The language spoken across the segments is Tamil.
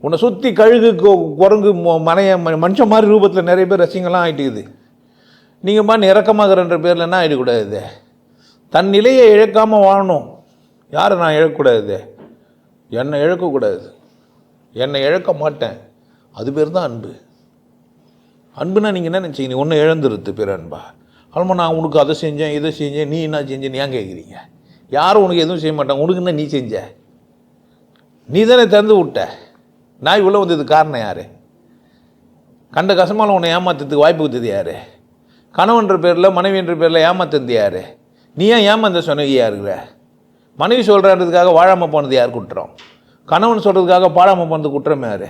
உன்னை சுற்றி கழுகு கொ- குரங்கு மனைய ம- மனுஷன் மாதிரி ரூபத்தில் நிறைய பேர் ரசிங்கெல்லாம் ஆகிட்டுக்குது நீங்கள் மாதிரி இறக்கமாகறன்ற பேரில் என்ன ஆகிடக்கூடாது தன் நிலையை இழக்காமல் வாழணும். யாரை நான் இழக்கக்கூடாது? என்னை இழக்கக்கூடாது. என்னை இழக்க மாட்டேன். அது பேர் தான் அன்பு. அன்புனா நீங்கள் என்ன நினச்சிங்க? நீ ஒன்று இழந்துருது பேர் அன்பா அல்மா நான் உனக்கு அதை செஞ்சேன் இதை செஞ்சேன் நீ என்ன செஞ்சேன்னு ஏன் கேட்குறீங்க யாரும் உனக்கு எதுவும் செய்ய மாட்டாங்க. உனக்கு என்ன நீ செஞ்ச? நீ தானே திறந்து விட்ட. நாய் உள்ளே வந்தது காரணம் யார்? கண்ட கசமால உன்னை ஏமாத்துறதுக்கு வாய்ப்பு கொடுத்தது யார்? கணவன்ற பேரில் மனைவின்ற பேரில் ஏமாத்துறது யார்? நீ ஏன் ஏமாந்த சொன்னகியாக இருக்கிற மனைவி சொல்கிறதுக்காக வாழாமல் போனது யார் குற்றம்? கணவன் சொல்கிறதுக்காக பாழாமல் போனது குற்றம் யார்?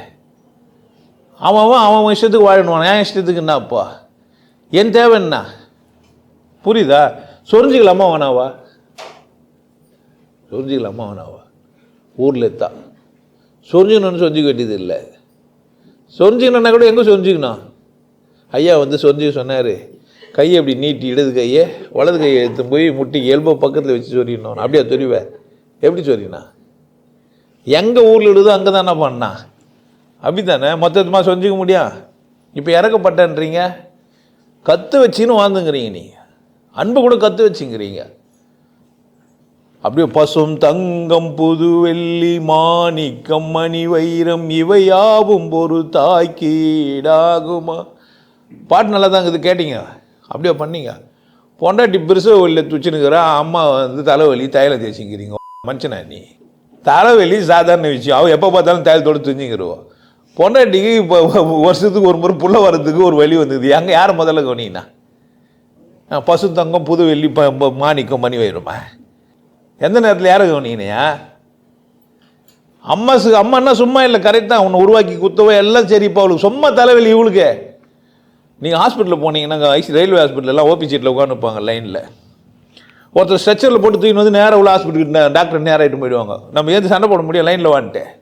அவன் அவன் அவன் இஷ்டத்துக்கு வாழணும்? என் இஷ்டத்துக்கு என்னப்பா என் தேவை என்ன? புரியுதா? சொரிஞ்சிக்கலாமா வேணாவா சொரிஞ்சிக்கலாமா வேணாவா ஊரில் தான் சொரிஞ்சிக்கணும்னு சொரிஞ்சிக்க வேண்டியது இல்லை சொரிஞ்சிக்கணும்னா கூட எங்கே சொரிஞ்சிக்கணும்? ஐயா வந்து சொரிஞ்சிக்க சொன்னார் கையை அப்படி நீட்டி இடது கையை வலது கையை எடுத்து போய் முட்டி எல்போ பக்கத்தில் வச்சு சொரியணும். அப்படியா சொரிவேன் எப்படி சொரினா எங்கே ஊரில் இடுதோ அங்கே தானே பண்ணா? அப்படி தானே மொத்தமாக சொரிஞ்சிக்க முடியும் இப்போ இறக்கப்பட்டன்றீங்க. கற்று வச்சின்னு வாழ்ந்துங்கிறீங்க நீங்கள் அன்பு கூட கற்று வச்சுங்கிறீங்க. அப்படியே பசும் தங்கம் புது வெள்ளி மாணிக்கம் மணி வைரம் இவையாவும் ஒரு தாக்கீடாகுமா? பாட்டு நல்லா தான் இது கேட்டீங்க? அப்படியே பண்ணீங்க. பொண்டாட்டி பெருசு வழியில் துச்சுனுக்கிறா அம்மா வந்து தலைவலி தையலை தேய்ச்சிங்கிறீங்க. மனுஷனா நீ? தலைவலி சாதாரண விஷயம். அவன் எப்போ பார்த்தாலும் தைலத்தோடு துஞ்சிங்கிறோம் பொண்டாட்டிக்கு இப்போ வருஷத்துக்கு ஒரு முறை புள்ள வர்றதுக்கு ஒரு வழி வந்தது. எங்கே யார் முதல்ல கவனிங்கண்ணா பசு தங்கம் புது வெள்ளி ப- மாணிக்கம் மணி வைரமா? எந்த நேரத்தில் யாரை கவனிக்கினியா அம்மா சு அம்மான்னா சும்மா இல்லை கரெக்ட் தான். உன்னை உருவாக்கி குத்தவோ எல்லாம் சரி இப்போ அவளுக்கு சும்மா தலைவலி இவளுக்கு. நீங்கள் ஹாஸ்பிட்டலில் போனீங்கன்னா ஐசி ரயில்வே ஹாஸ்பிட்டலெலாம் ஓபி சீட்டில் உட்காந்துப்பாங்க லைனில் ஒருத்தர் ஸ்ட்ரெச்சரில் போட்டு தூக்கின்னு வந்து நேராக உள்ள ஹாஸ்பிட்டலுக்கு டாக்டர் நேராகிட்டு போயிடுவாங்க. நம்ம ஏது சண்டை போட முடியும் லைனில் வான்ட்டு.